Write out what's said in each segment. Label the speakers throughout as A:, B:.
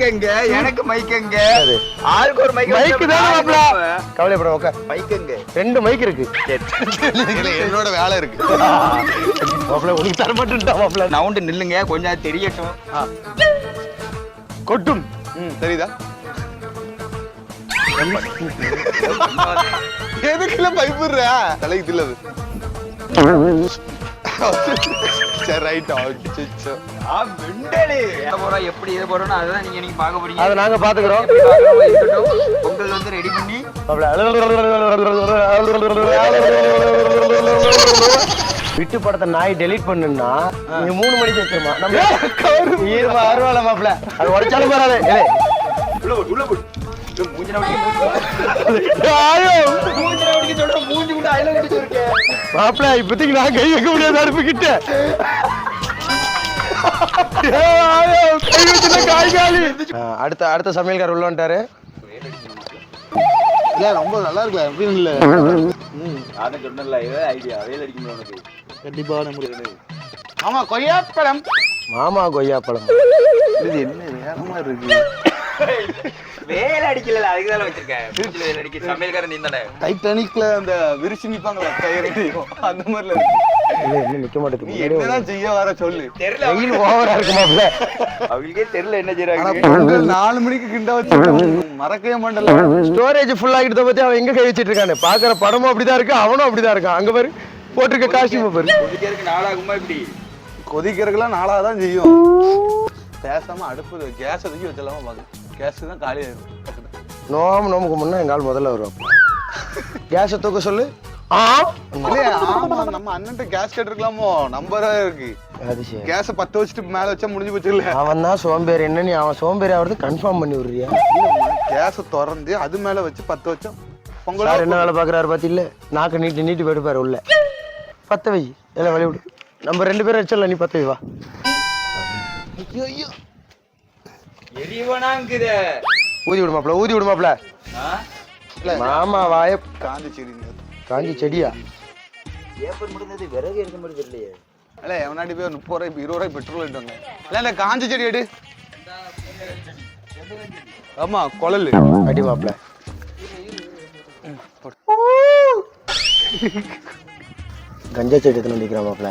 A: Mic எங்க? எனக்கு mic எங்க?
B: அது.
A: ஆளுக்கு ஒரு மைக்
B: மைக்கு தானே மாப்பிள? கவலைப்பட உட்கார்.
A: மைக் எங்க?
B: ரெண்டு மைக் இருக்கு.
C: என்னோட வேலை இருக்கு.
B: தர மாட்டேன்டா
A: நவுண்டு நில்லுங்க கொஞ்சம் தெரியட்டும்.
B: கொட்டும்.
C: தெரியுதா? எதுக்குல பயப்படுற? தலைக்கு தில்லது சரி ரைட் அச்சோ
A: ஆ, மெண்டலு. எங்க போறோம், எப்படி இது போறோம்னு அதுதான் நீங்க நீங்க பார்க்க போறீங்க.
B: அதை நாங்க பாத்துக்கிறோம்.
A: பொங்கல் வந்து ரெடி பண்ணி.
B: விட்டு படத்தை நாய் டெலீட் பண்ணுன்னா நீ மூணு மணிக்கு வச்சிருமா. நம்ம ஈரமா அருவாள மாப்பிள. அது உடைச்சாலும் ஏலே.
A: உள்ள போடு,
B: மாப்பிள இப்போதைக்கு நான் கை வைக்க முடியாது அடுப்பு கிட்ட அடுத்த அடுத்த சமையல்கார் உள்ள வந்துட்டாரு.
C: இல்ல ரொம்ப நல்லா இருக்குல்ல எப்படி இல்ல?
A: அதான் சொன்னேன்ல, இதே idea, வேலை அடிக்கணும் உனக்கு.
C: கண்டிப்பான முடிவு ஆமா கொய்யாப்பழம்.
B: மாமா கொய்யாப்பழம்.
C: இது என்ன வேகமா இருக்கு?
A: வேலை அடிக்கல அதுக்குதான் வச்சிருக்கேன். மூஞ்சில வேலை அடிக்க சமையல்காரன் நீ தானே.
C: டைட்டானிக்ல அந்த விரிச்சு நிப்பாங்களா கயிறு அந்த மாதிரில
B: நிக்க மாட்டேங்குது.
C: என்னதான் செய்ய வர சொல்லு.
A: தெரியல.
B: வெயில் ஓவரா இருக்கு மாப்பிள
A: அவங்களுக்கே தெரியல என்ன செய்யறாங்க
C: நாலு மணிக்கு கிண்ட வச்சு மறக்கவே மாட்டல
B: ஸ்டோரேஜ் ஃபுல் ஆகிட்ட பத்தி அவன் எங்க கை வச்சிட்டு இருக்கானு? பாக்குற படமும் அப்படிதான் இருக்கு? அவனும் அப்படிதான் இருக்கான். அங்க பாரு போட்டிருக்க காஸ்டியூம் பாரு.
A: குடிக்கிறதுக்கு நாளாகுமா இப்படி?
C: கொதிக்கிறதுக்கெல்லாம் நாளாக தான் செய்யும். பேசாம அடுப்பு கேஸ் தூக்கி வச்சிடலாமா பாக்கு. கேஸ் தான் காலி ஆயிரும். டக்குனு.
B: நோம் நோமுக்கு முன்னா எங்கால் முதல்ல வரும். கேஸை தூக்க சொல்லு. ஆ
C: இல்லையா? ஆமா நம்ம அண்ணன்ட்ட கேஸ் கேட்டிருக்கலாமோ? நம்பரா இருக்கு.
B: அது சரி.
C: கேஸ பத்த வச்சுட்டு மேல வச்சா முடிஞ்சு போச்சு இல்ல?
B: அவன் தான் சோம்பேறி. என்ன நீ அவன் சோம்பேறி ஆகிறது கன்ஃபார்ம் பண்ணி விடுறியா?
C: கேஸ திறந்து அது மேல வச்சு பத்த வச்சா பொங்கல்
B: சார் என்ன வேலை பார்க்குறாரு பார்த்தில்ல நாக்கு நீட்டி நீட்டி போயிட்டு பாரு உள்ள. பத்த வை. எல்லாம் வழி விடு. நம்ம ரெண்டு பேரும் வச்சிடல நீ பத்த வை வா.
A: எரிவனாங்குத.
B: ஊதி விடு மாப்ள ஊதி விடு மாப்ள மாமா வாய
C: காஞ்சி சரிங்க
B: காஞ்சி செடியா?
A: ஏப்பர் முடிந்தது விறகு எடுக்க மாதிரி தெரியலையே
C: இல்ல எவனாடி போய் முப்பது ரூபாய் இருபது ரூபாய் பெட்ரோல் எடுத்தாங்க இல்ல இந்த காஞ்சி செடி எடு. ஆமா குழல்.
B: அடி மாப்ள கஞ்சா செடி எடுத்து நிற்கிறான் மாப்ள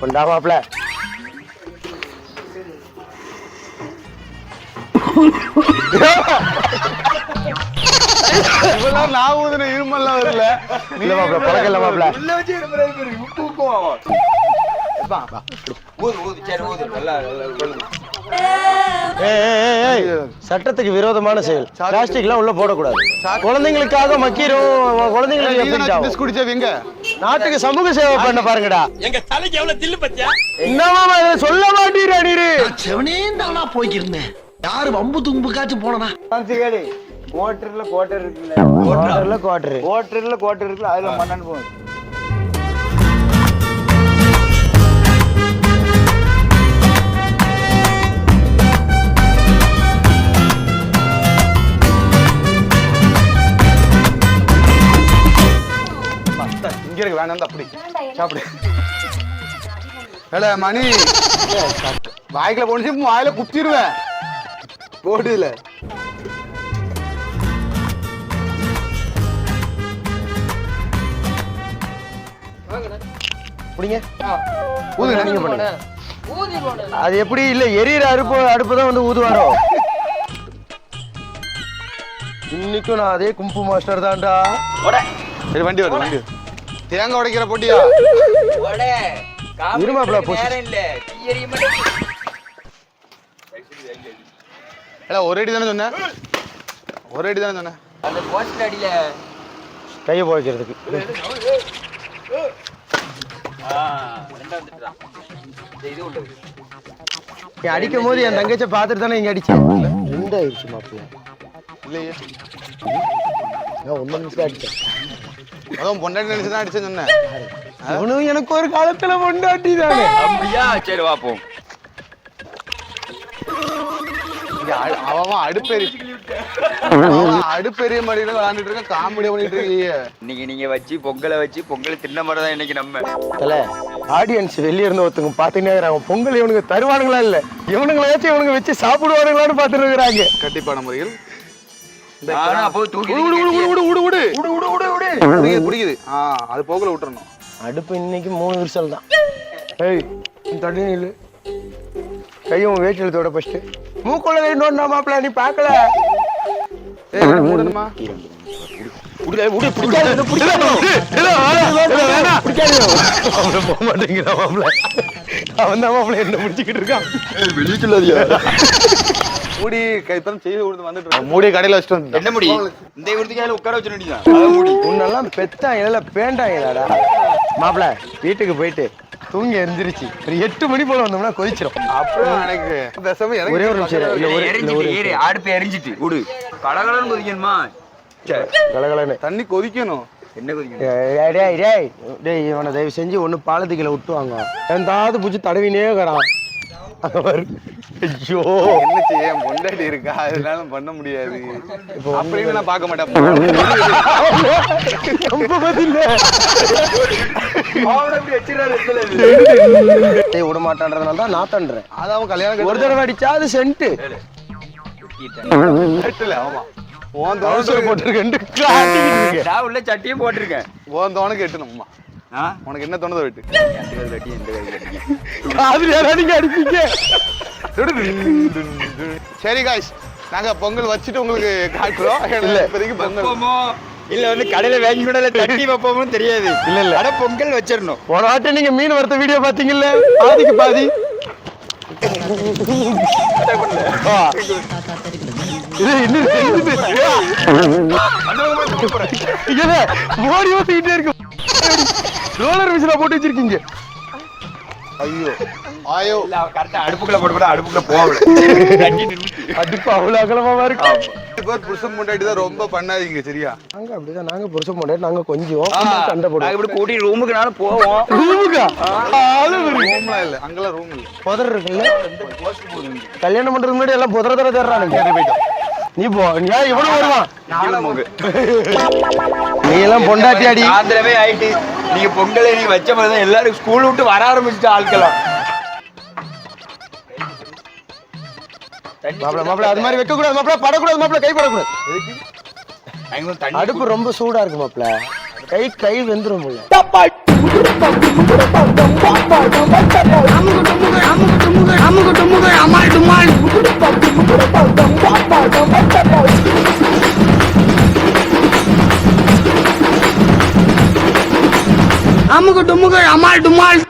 B: கொண்டா மாப்ள
C: இவெல்லாம் நான் ஊதுன இருமல்லாம் வரல.
B: இல்ல மாப்ள பழக்கம் இல்ல மாப்ள
A: உள்ள வச்சு எடுக்கிறது பாரு, உப்பு உப்புவாமா. எப்பா, ஊது ஊது சரி ஊது. நல்லா நல்லா கொள்ளுங்க
B: ஏய், ஏய், ஏய், ஏய். சட்டத்துக்கு விரோதமான செயல். பிளாஸ்டிக்லாம் உள்ள போடக்கூடாது. குழந்தைங்களுக்காக மக்கிரும் குழந்தைங்களுக்கு
C: குடிச்சா எங்க?
B: நாட்டுக்கு சமூக சேவை பண்ண பாருங்கடா. எங்க தலைக்கு எவ்வளவு தில்லு பத்தியா? என்னமா சொல்ல மாட்டீரா நீரு?
D: போய்க்கிருந்தேன் யாரு வம்பு தும்புக்காச்சும் போனனா
A: கேளு கோட்டர்ல கோட்டர் இருக்குல்ல.
B: குவார்டர்ல குவார்டர்
A: கோட்டர்ல கோட்டர் இருக்குல்ல அதுல மண்ணான்னு போகுது.
C: இங்க இருக்கு வேணாம் அப்படி சாப்பிடு. ஏல மணி. வாய்க்குள்ள போனிச்சு வாயில குத்திடுவேன். போடுல
B: புடிங்க.
C: ஊதுங்க.
B: நீங்க பண்ணுங்க அது எப்படி இல்ல எரியற அடுப்பு அடுப்பு தான் வந்து ஊதுவாரோ? இன்னைக்கும் நான் அதே கும்பு மாஸ்டர் தான்டா.
C: சரி வண்டி வருது வண்டி. தேங்காய் உடைக்கிற போட்டியா?
B: இருமாப்ல,
A: பண்றதுக்கு
C: ஏல ஒரு அடி தானே சொன்னேன் ஒரு அடி தானே சொன்னேன்
A: அந்த போஸ்ட் அடியில.
B: கையை போய்க்கிறதுக்கு அடிக்கும் போது என் தங்கச்சை பார்த்துட்டு தானே இங்க அடிச்சேன் ரெண்டு ஆயிடுச்சு மாப்பிள்ள?
C: இல்லையே.
B: நான் ஒன்னு நிமிஷம் அடிச்சேன்.
C: அதான் பொண்டாட்டி நினைச்சு தான் அடிச்சேன்னு சொன்னேன்
B: அவனும் எனக்கு ஒரு காலத்துல பொண்டாட்டி தானே.
A: அப்படியா? சரி வாப்போம்
C: அவன் அடுப்பேறி அடுப்பெரிய மடியில விளாண்டுட்டு இருக்க காமெடி பண்ணிட்டு இருக்கீங்க.
A: இன்னைக்கு நீங்க வச்சு பொங்கலை வச்சு பொங்கல் தின்ன இன்னைக்கு நம்ம.
B: ஆடியன்ஸ் வெளியே இருந்து ஒருத்தவங்க பாத்தீங்கன்னா பொங்கல் இவனுக்கு தருவானுங்களா இல்ல? இவனுங்களாச்சும் இவனுங்க வச்சு சாப்பிடுவானுங்களான்னு பாத்துட்டு இருக்கிறாங்க.
C: கண்டிப்பான முறையில். குடிக்குது அது போகல விட்டுறணும்.
B: அடுப்பு இன்னைக்கு மூணு விரிசல் தான். ஏய் இல்லை கையும் வேட்டிலத்தோட ஃபர்ஸ்ட் மூக்குள்ள கை நோண்டா மாப்பிள நீ பார்க்கல?
C: ஏய் மூடணுமா? மூடி கடையில வச்சுட்டு
A: என்ன முடி? இந்த விருதுக்காயில உட்கார
B: வச்சுட்டீங்க பெத்தாங்க பேண்டாங்க மாப்பிள வீட்டுக்கு போயிட்டு தூங்கி எந்திரிச்சு. ஒரு எட்டு மணி போல வந்தோம்னா கொதிச்சிரும்.
C: அப்புறம் எனக்கு பேசாம எனக்கு
B: ஒரே ஒரு நிமிஷம். இல்ல ஒரு
A: எரிஞ்சிட்டு ஏறு அடுப்பு எரிஞ்சிட்டு விடு. கடகடன்னு கொதிக்கணுமா?
B: கலகலன்னு.
C: தண்ணி கொதிக்கணும்.
A: என்ன கொதிக்கணும்?
B: டேய், டேய், டேய், டேய், இவனை தயவு செஞ்சு ஒண்ணு பாலத்துக்குள்ள விட்டுவாங்க எந்தாவது பூச்சி தடவினே இருக்கிறான் அவர். ஐயோ.
C: என்ன செய்ய பொண்டாட்டி இருக்கா? அதனால பண்ண முடியாது. அப்படின்னு நான் பார்க்க மாட்டேன்.
B: விட மாட்டான்றதுனால தான் நான் தண்டுறேன்
C: அது அவன் கல்யாணம்
B: ஒரு தடவை அடிச்சா அது
C: சென்ட்டு ஆமா.
B: உன்
C: தோசை
B: போட்டிருக்கேன்
A: உள்ள சட்டியும் போட்டிருக்கேன்.
C: உன் தோணுக்கு எட்டணும்மா. உனக்கு என்ன தோணுதோ வெட்டு.
B: நீங்க அடிப்பீங்க?
C: சரி காய்ஸ் நாங்க பொங்கல் வச்சுட்டு உங்களுக்கு காட்டுறோம். இல்ல. இப்போதைக்கு பொங்கல்.
A: வைப்போமோ? இல்ல வந்து கடையில வாங்கி கூட தட்டி வைப்போமோ தெரியாது.
B: இல்ல, இல்ல.
A: அட பொங்கல் வச்சிடணும்.
B: போன வாட்டி நீங்க மீன் வறுத்த வீடியோ பாத்தீங்கல்ல பாதிக்கு பாதி. மோடி ஊத்திக்கிட்டே இருக்கு. ரோலர் மிஷினா போட்டு வச்சிருக்கீங்க.
C: ஐயோ. ஆயோ
A: இல்ல அவன் கரெக்டா அடுப்புக்குள்ள போட்டு கூட அடுப்புக்குள்ள போகல.
B: அடுப்பு அவ்வளவு அகலமாவா இருக்கு
C: பேர் புருஷன் முன்னாடி தான் ரொம்ப பண்ணாதீங்க சரியா?
B: நாங்க அப்படிதான் நாங்க புருஷன் போட்டு நாங்க கொஞ்சம் சண்டை போடுவோம்.
A: இப்படி கூட்டி ரூமுக்குனாலும் போவோம்.
B: ரூமுக்கா? ஆளு.
C: ரூம்லாம் இல்ல அங்கெல்லாம் ரூம் இல்ல.
B: புதர் இருக்குல்ல கல்யாணம் பண்றதுக்கு முன்னாடி எல்லாம் புதர தர தேடுறானுங்க. நீ போ நீ ஏன் இவனும் வருவான்? நீ எல்லாம் பொண்டாட்டி அடி
A: சாயந்தரமே ஆயிட்டு. நீங்க பொங்கலை நீ வச்ச மாதிரி எல்லாரும் ஸ்கூல் விட்டு வர ஆரம்பிச்சுட்டு ஆட்களாம்
B: மாப்பிள மாப்பிள அது மாதிரி வைக்க கூடாது மாப்பிள படக்கூடாது மாப்பிள கை படக்கூடாது அடுப்பு ரொம்ப சூடா இருக்கு மாப்பிள கை கை வெந்துரும் போல
E: mal do mal.